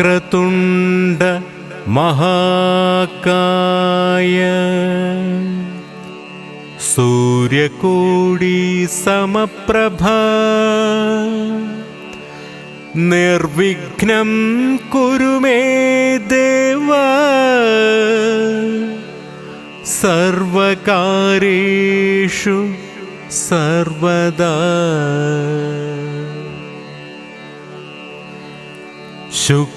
क्रतुण्ड महाकाय समप्रभा निर्विघ्नं कुरु मे देव सर्वकारेषु सर्वदा शुक्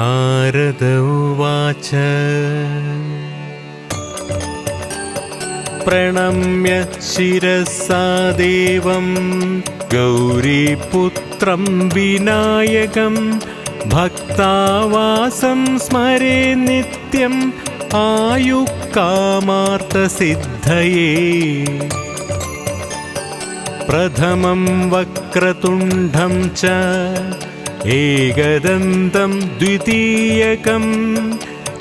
നാരദ ഉവാച പ്രണമ്യ ശിരസാ ഗൗരീപുത്രം വിനായകം ഭക്താവാസം സ്മരേ നിത്യം ആയുക്കാമാർത്ഥസിദ്ധയേ പ്രഥമം വക്രതുണ്ഡം ച एकदन्तं द्वितीयकं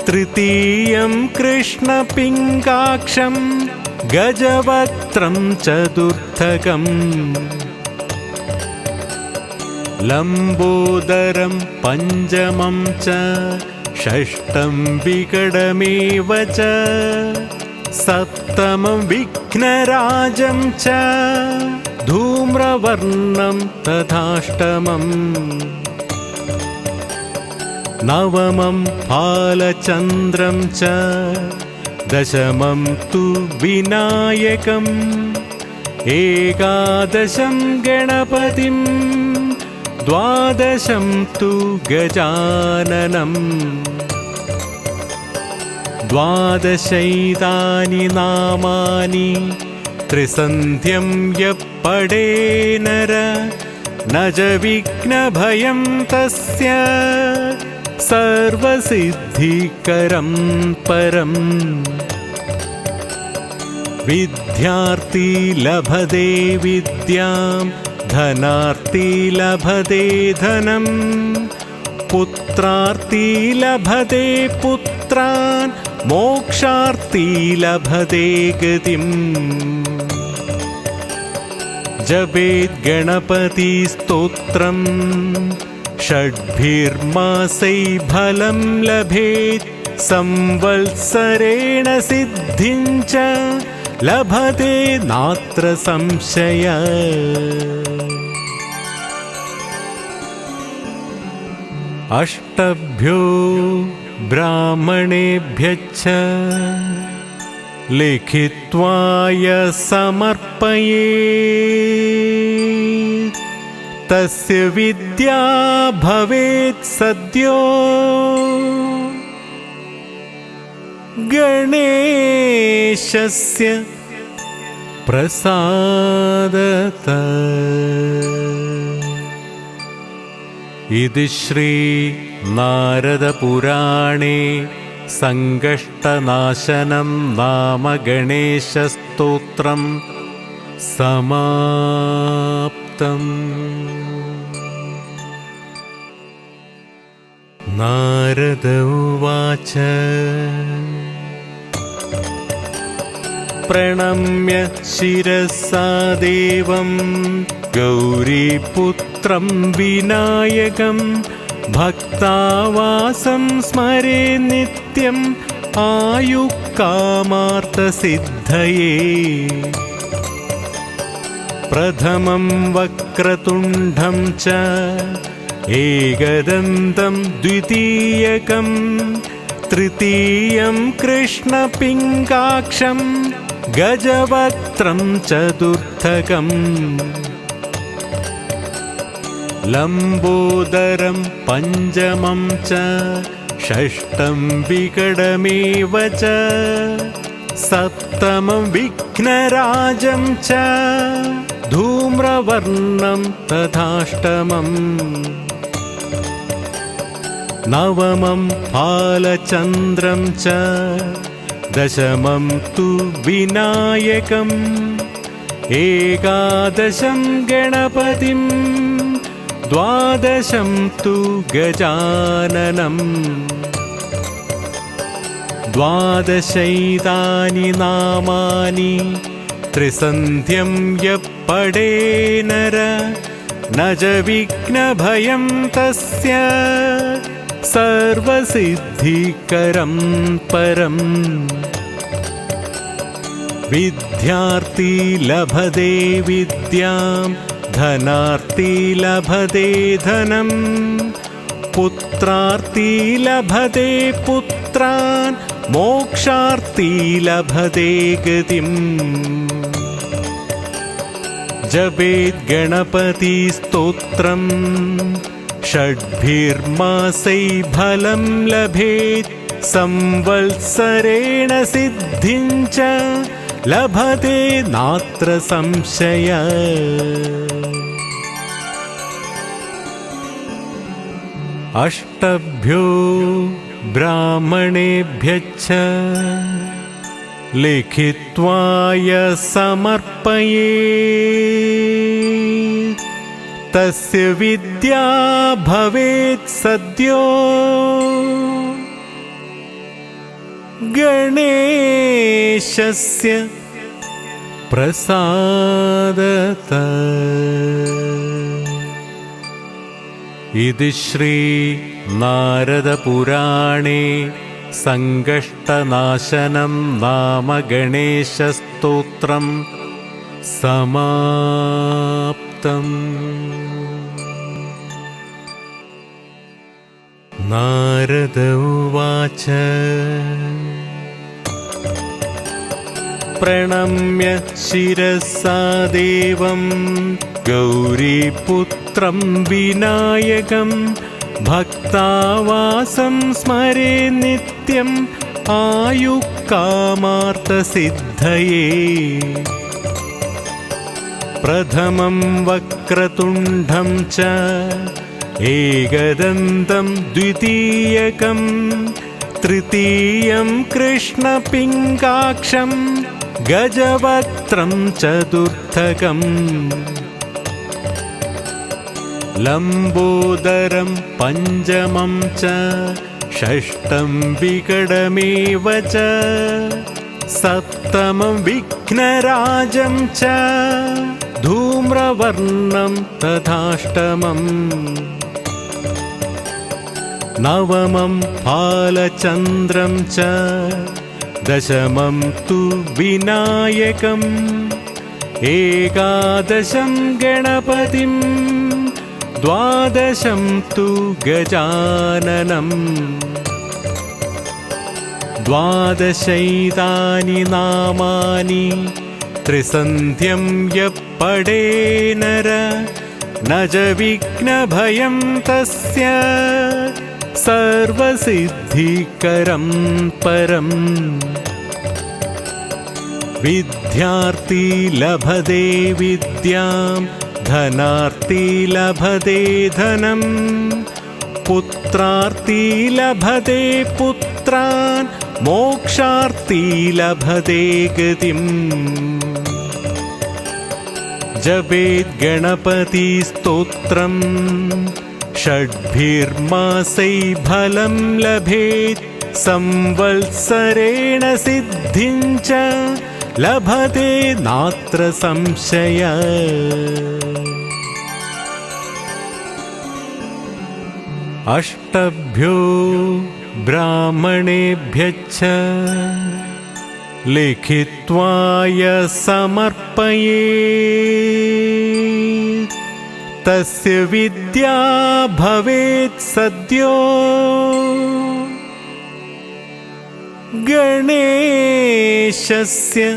तृतीयं कृष्णपिङ्गाक्षं गजवक्त्रं चतुर्थकम् लम्बोदरं पञ्चमं च षष्ठं विकटमेव च सप्तमं विघ्नराजं च धूम्रवर्णं तथाष्टमम् नवमं फालचन्द्रं च दशमं तु विनायकम् एकादशं गणपतिं द्वादशं तु गजाननम् द्वादशैतानि नामानि त्रिसन्ध्यं यः पडे नर न च विघ्नभयं तस्य സർവസിദ്ധികരം പരം വിദ്യാർത്ഥി ലഭതേ വിദ്യാം ധനാർത്ഥി ലഭതേ ധനം പുത്രാർത്ഥി ലഭതേ പുത്രാൻ മോക്ഷാർത്ഥി ലഭതേ ഗതിം ജപേത് ഗണപതി സ്തോത്രം षड्भिर्मासैफलं लभेत् संवत्सरेण सिद्धिञ्च लभते नात्र संशय अष्टभ्यो ब्राह्मणेभ्यच्च लिखित्वाय समर्पये तस्य विद्या भवेत् सद्यो गणेशस्य प्रसादत इति श्रीनारदपुराणे सङ्कष्टनाशनं नाम गणेशस्तोत्रं समाप ചിത്തം നാരദ ഉവാച പ്രണമ്യ ശിരസാ ദേവം ഗൗരീപുത്രം വിനായകം ഭക്താവാസം സ്മരേ നിത്യം ആയുക്കാമാർത്ഥസിദ്ധയേ प्रथमं वक्रतुण्डं च एकदन्तं द्वितीयकं तृतीयं कृष्णपिङ्गाक्षं गजवक्त्रं चतुर्थकम् लम्बोदरं पञ्चमं च षष्ठं विकटमेव च सप्तमं विघ्नराजं च धूम्रवर्णं तथाष्टमम् नवमं फालचन्द्रं च दशमं तु विनायकम् एकादशं गणपतिं द्वादशं तु गजाननम् द्वादशैतानि नामानि त्रिसन्ध्यं यः नर न च विघ्नभयं तस्य सर्वसिद्धिकरं परम् विद्यार्थी लभते विद्यां धनार्थी लभते धनम् पुत्रार्थी लभते पुत्रान् मोक्षार्थी लभते गतिम् जपेत् गणपति स्तोत्रम् फलम् लभेत् संवत्सरेण च लभते नात्र संशय अष्टभ्यो ब्राह्मणेभ्यश्च लिखित्वाय समर्पये तस्य विद्या भवेत् सद्यो गणेशस्य प्रसादत इति श्रीनारदपुराणे सङ्कष्टनाशनं नाम गणेशस्तोत्रं समाप्तम् नारद उवाच प्रणम्य शिरसा देवं गौरीपुत्रं विनायकम् ഭക്താവാസം സ്മരേ നിത്യം ആയുക്കാമാർത്ഥസിദ്ധയേ പ്രഥമം വക്രതുണ്ഡം ച ഏകദന്തം ദ്വിതീയകം തൃതീയം കൃഷ്ണപിങ്കാക്ഷം गजवक्त्रं चतुर्थकम् लम्बोदरं पञ्चमं च षष्ठं विकटमेव च सप्तमं विघ्नराजं च धूम्रवर्णं तथाष्टमम् नवमं फालचन्द्रं च दशमं तु विनायकम् एकादशं गणपतिम् द्वादशं तु गजाननम् द्वादशैतानि नामानि त्रिसन्ध्यं यः पडे नर न च विघ्नभयं तस्य सर्वसिद्धिकरं परम् विद्यार्थी लभते विद्याम् धनार्ती लभते धनम् पुत्रार्ती लभते पुत्रान् मोक्षार्ती लभते गतिम् जपेद्गणपतिस्तोत्रम् षड्भिर्मासै फलं लभेत् संवत्सरेण सिद्धिं च लभते नात्र संशय अष्टभ्यो ब्राह्मणेभ्य लिखित्वाय समर्पये तस्य विद्या भवेत् सद्यो गणेशस्य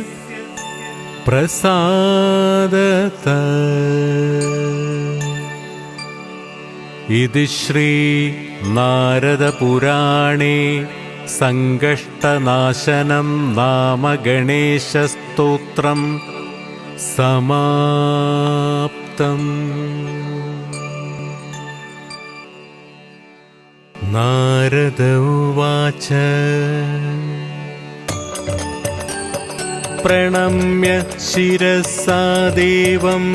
प्रसादत इति श्रीनारदपुराणे सङ्कष्टनाशनं नाम गणेशस्तोत्रं समाप्तम् नारद उवाच प्रणम्य शिरसा देवम्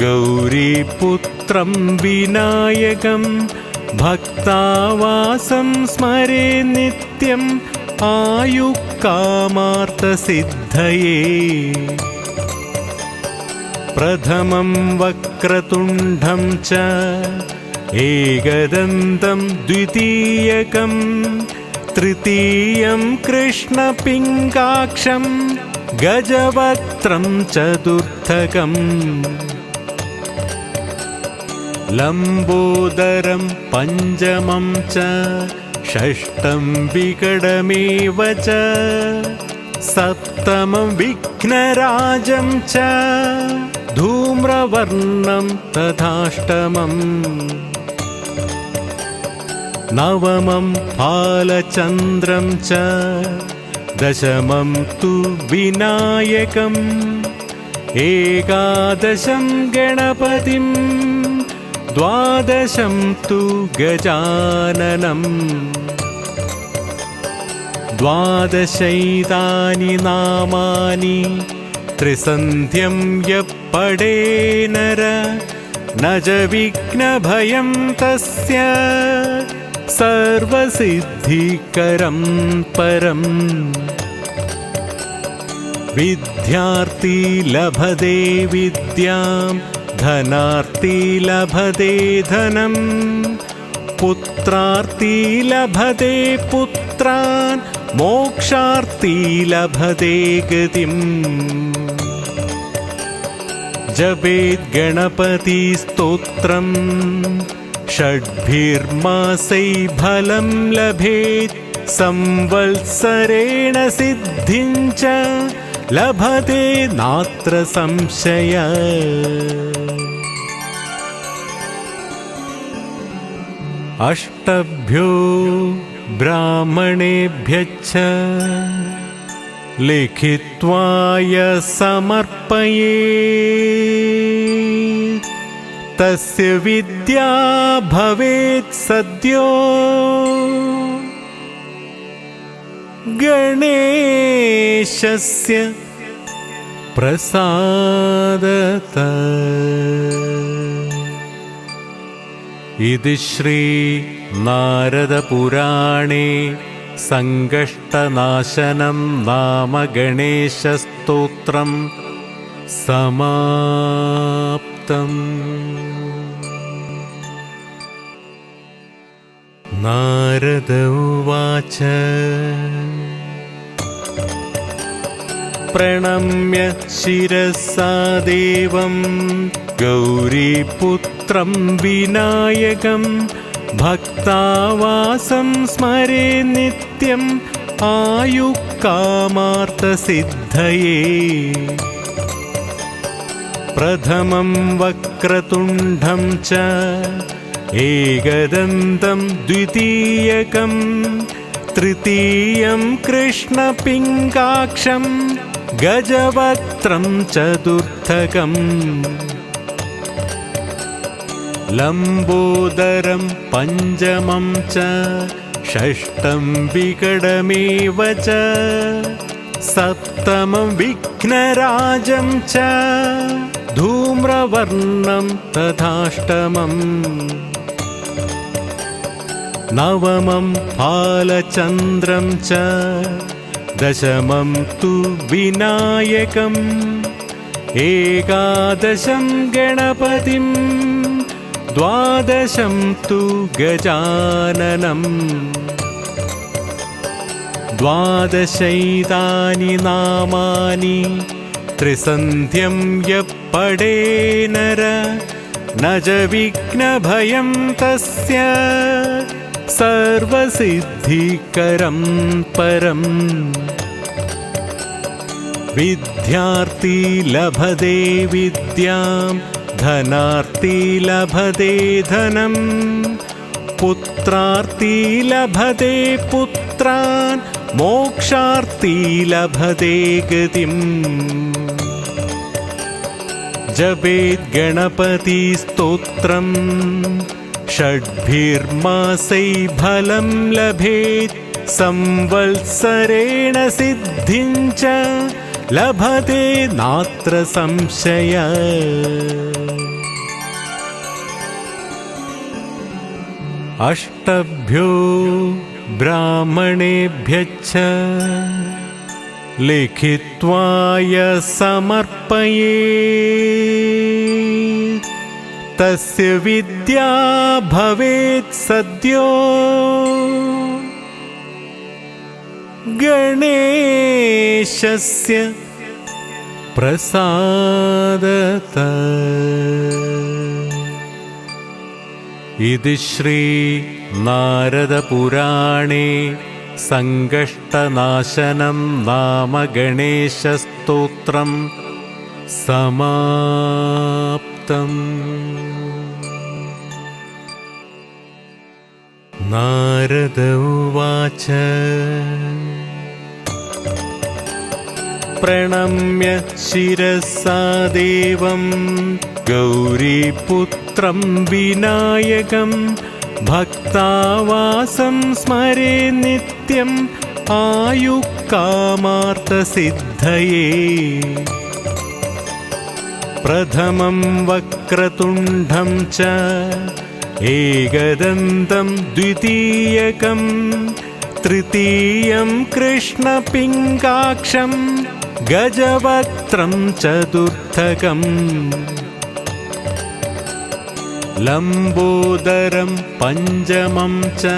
ഗൗരിപുത്രം വിനായകം ഭക്താവാസം സ്മരേ നിത്യം ആയുക്കാമാർത്ഥസിദ്ധയേ പ്രഥമം വക്രതുണ്ഡം ച ഏകദന്തം ദ്വിതീയകം തൃതീയം कृष्णपिङ्गाक्षं गजवक्त्रं चतुर्थकम् लम्बोदरं पञ्चमं च षष्ठं विकटमेव च सप्तमं विघ्नराजं च धूम्रवर्णं तथाष्टमम् नवमं फालचन्द्रं च दशमं तु विनायकम् एकादशं गणपतिम् द्वादशं तु गजाननम् द्वादशैतानि नामानि त्रिसन्ध्यं यः पडे नर न च विघ्नभयं तस्य सर्वसिद्धिकरं परम् विद्यार्थी लभते विद्याम् धनार्ती लभते धनम् पुत्रार्ती लभते पुत्रान् मोक्षार्ती लभते गतिम् जपेद्गणपतिस्तोत्रम् षड्भिर्मासै फलं लभेत् संवत्सरेण सिद्धिं च लभते नात्र संशय अष्टभ्यो ब्राह्मणेभ्य लिखित्वाय समर्पये तस्य विद्या भवेत् सद्यो गणेशस्य प्रसादता इति श्रीनारदपुराणे सङ्कष्टनाशनं नाम गणेशस्तोत्रं समाप्तम् नारद उवाच प्रणम्य शिरसा देवम् ഗൗരിപുത്രം വിനായകം ഭക്താവാസം സ്മരേ നിത്യം ആയുക്കാമാർത്ഥസിദ്ധയേ പ്രഥമം വക്രതുണ്ഡം ച ഏകദന്തം ദ്വിതീയകം തൃതീയം कृष्णपिङ्गाक्षं गजवक्त्रं चतुर्थकम् लम्बोदरं पञ्चमं च षष्ठं विकटमेव च सप्तमं विघ्नराजं च धूम्रवर्णं तथाष्टमम् नवमं फालचन्द्रं च दशमं तु विनायकम् एकादशं गणपतिम् द्वादशं तु गजाननम् द्वादशैतानि नामानि त्रिसन्ध्यं यः पडे नर न च विघ्नभयं तस्य सर्वसिद्धिकरं परम् विद्यार्थी लभते विद्याम् धनार्ती लभते धनं पुत्रार्ती लभते पुत्रान् मोक्षार्ती लभते गतिम् जपेद्गणपतिस्तोत्रम् षड्भिर्मासै फलं लभेत् संवत्सरेण सिद्धिं च लभते नात्र संशय अष्टभ्यो ब्राह्मणेभ्यच्च लिखित्वाय समर्पये तस्य विद्या भवेत् सद्यो गणेशस्य प्रसादत इति श्रीनारदपुराणे सङ्कष्टनाशनं नाम गणेशस्तोत्रं समाप्तम् नारद उवाच प्रणम्य शिरसा देवम् ഗൗരിപുത്രം വിനായകം ഭക്താവാസം സ്മരേ നിത്യം ആയുക്കാമാർത്ഥസിദ്ധയേ പ്രഥമം വക്രതുണ്ഡം ച ഏകദന്തം ദ്വിതീയകം തൃതീയം कृष्णपिङ्गाक्षं गजवक्त्रं चतुर्थकम् लम्बोदरं पञ्चमं च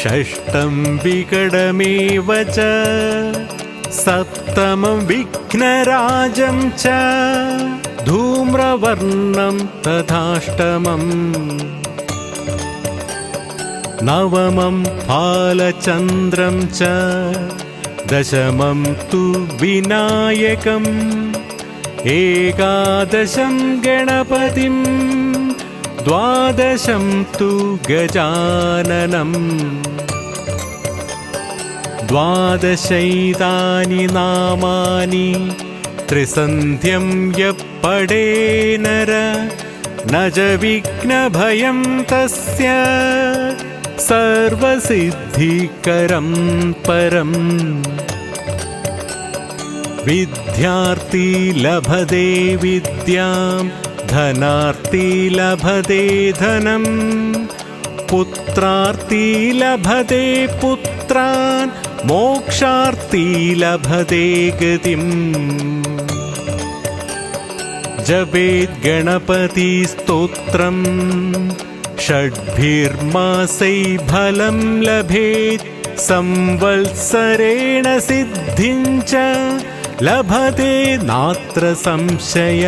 षष्ठं विकटमेव च सप्तमं विघ्नराजं च धूम्रवर्णं तथाष्टमम् नवमं फालचन्द्रं च दशमं तु विनायकम् एकादशं गणपतिम् द्वादशं तु गजाननम् द्वादशैतानि नामानि त्रिसन्ध्यं यपडे नर न च विघ्नभयं तस्य सर्वसिद्धिकरं परम् विद्यार्थी लभते विद्याम् धनार्ती लभते धनम् पुत्रार्ती लभते पुत्रान् मोक्षार्ती लभते गतिम् जपेद् गणपतिस्तोत्रम् फलम् लभेत् संवत्सरेण सिद्धिं च लभते नात्र संशय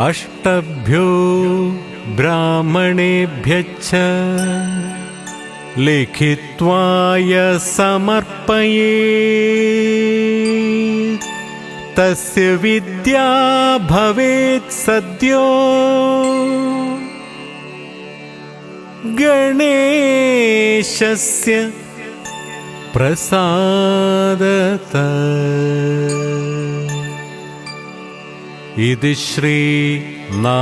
अष्टभ्यो ब्राह्मणेभ्यच्च लिखित्वाय समर्पये तस्य विद्या भवेत् सद्यो गणेशस्य प्रसादत इति श्रीनारदपुराणे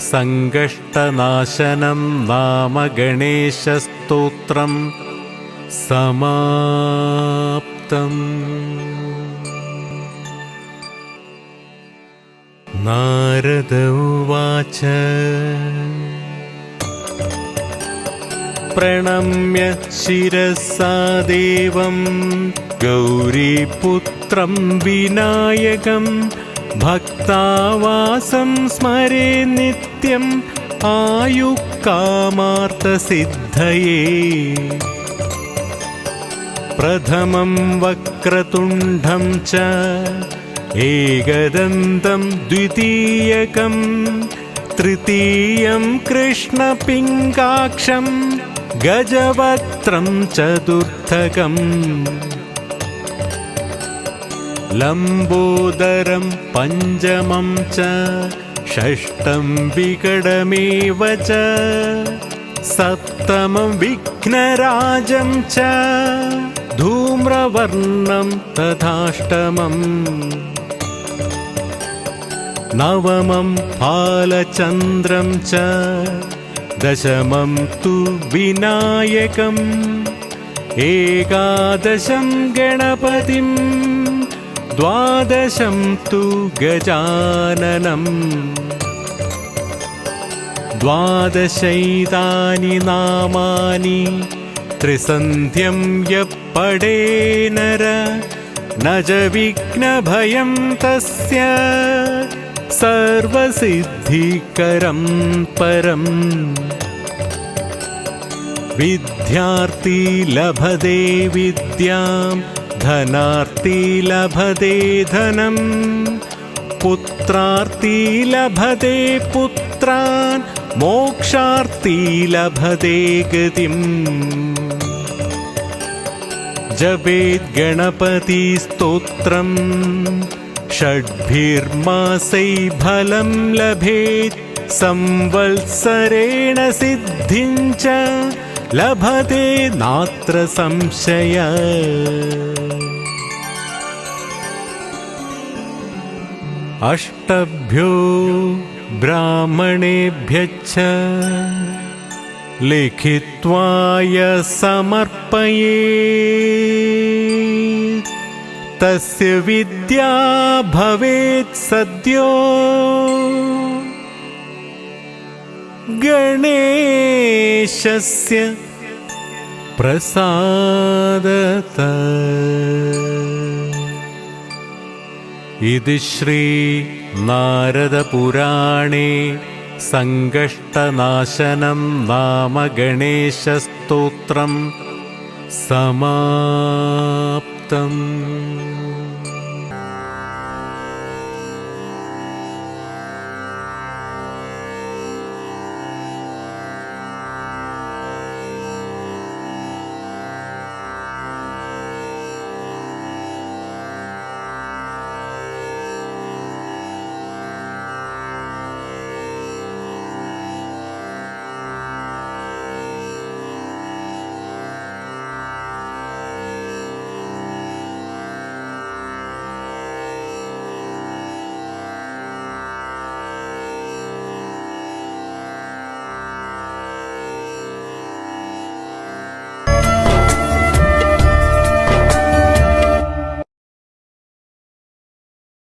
सङ्कष्टनाशनं नाम गणेशस्तोत्रं समाप्तम् नारद उवाच प्रणम्य शिरसा देवम् ഗൗരിപുത്രം വിനായകം ഭക്താവാസം സ്മരേ നിത്യം ആയുക്കാമാർത്ഥസിദ്ധയേ പ്രഥമം വക്രതുണ്ഡം ച ഏകദന്തം ദ്വിതീയകം തൃതീയം कृष्णपिङ्गाक्षं गजवक्त्रं चतुर्थकम् लम्बोदरं पञ्चमं च षष्ठं विकटमेव च सप्तमं विघ्नराजं च धूम्रवर्णं तथाष्टमम् नवमं फालचन्द्रं च दशमं तु विनायकम् एकादशं गणपतिम् द्वादशं तु गजाननम् द्वादशैतानि नामानि त्रिसन्ध्यं यः पडे नर न च विघ्नभयं तस्य सर्वसिद्धिकरं परम् विद्यार्थी लभते विद्याम् धनार्ती लभते धनम् पुत्रार्ती लभते पुत्रान् मोक्षार्ती लभते कृतिम् जपेद्गणपति स्तोत्रम् फलम् लभेत् संवत्सरेण च लभते नात्र संशय अष्टभ्यो ब्राह्मणेभ्यच्च लिखित्वाय समर्पये तस्य विद्या भवेत् सद्यो गणेशस्य प्रसादत इति श्रीनारदपुराणे सङ्कष्टनाशनं नाम गणेशस्तोत्रं समाप्तम्